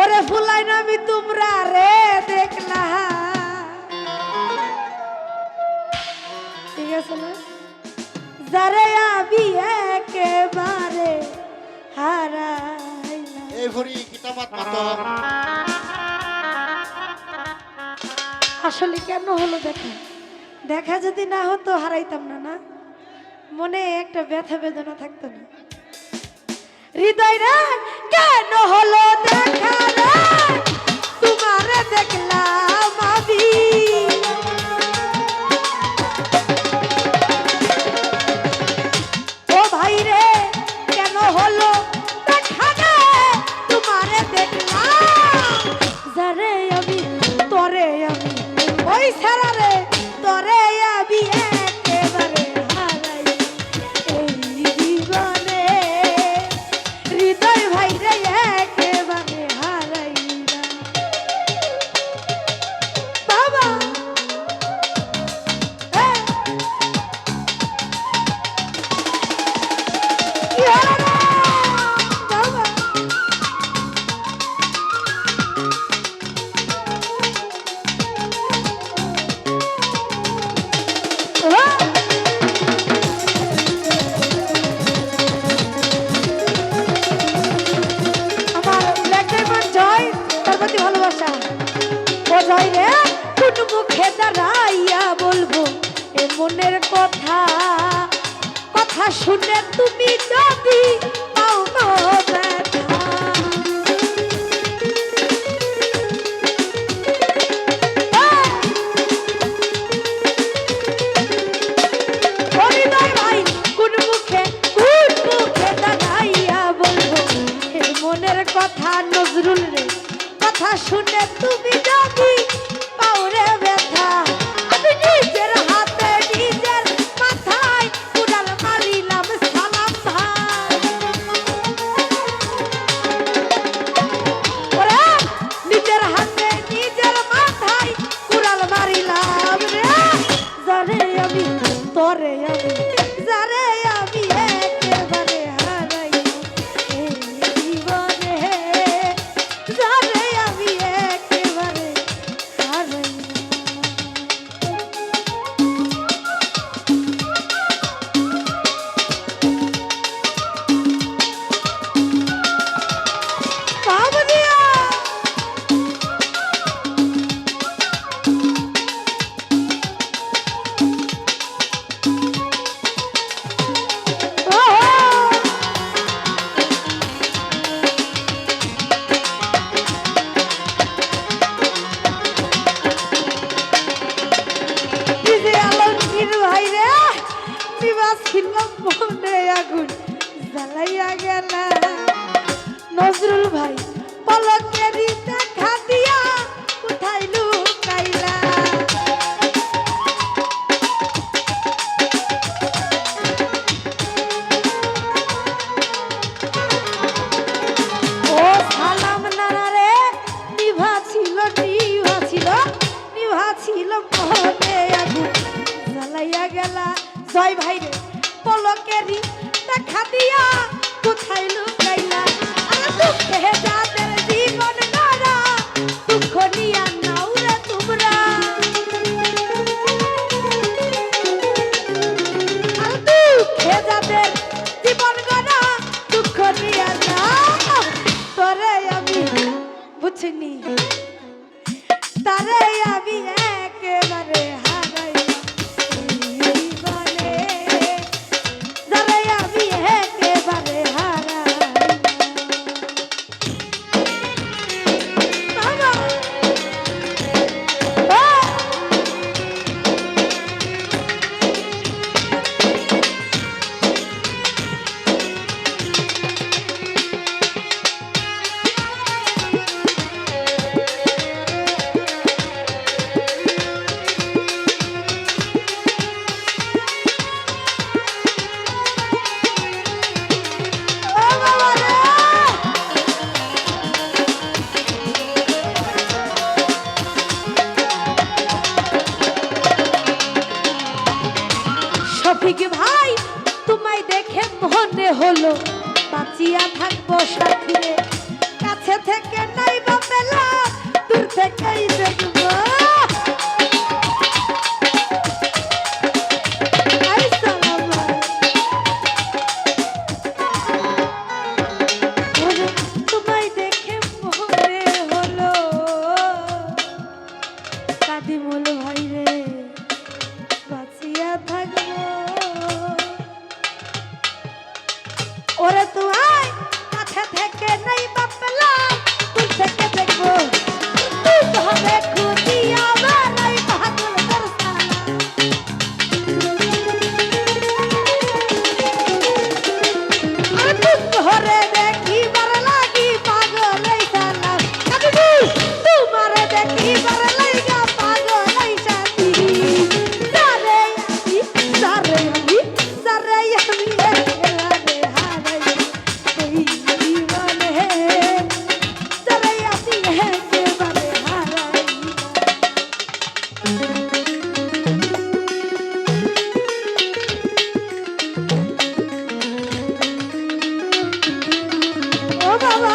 ওরে ফুলাই নামি তোমরা রে দেখলা। ঠিক আছে না? যারে আমি একেবারে হারাইলাম এই ভরি কিতাবাত মাতো আসলে কেন হলো দেখা? দেখা যদি না হতো হারাইতাম না না? মনে একটা ব্যথা বেদনা থাকতো না। হৃদয় রে কেন হলো দেখা রে তোমার দেখলাম ভালোবাসা। জয় রে কোন মুখে দাঁড়াইয়া কথা শুনে তুমি যদি পাও গো ব্যথা। হরিদয় ভাই, কোন মুখে কোন মুখে দাঁড়াইয়া বলব? হে মনের কথা নজরুল রে, কথা শুনে তুমি তরে আমি নজরুল ভাই পলকেরি দেখা দিয়া কোথায় লুকাইলা। ও সালাম নানা রে, নিভা ছিল নিভা ছিল নিভা ছিল মনে আগুন জ্বালাইয়া গেলা। জয় ভাই রে। পলকেরি দেখা দিয়া কোথায় লুকাইলা? আর দুঃখে যাদের হলো বাঁচিয়া থাকব সাথে কাছে থেকে নাই বা মেলা দূর থেকেই দেখব বাবা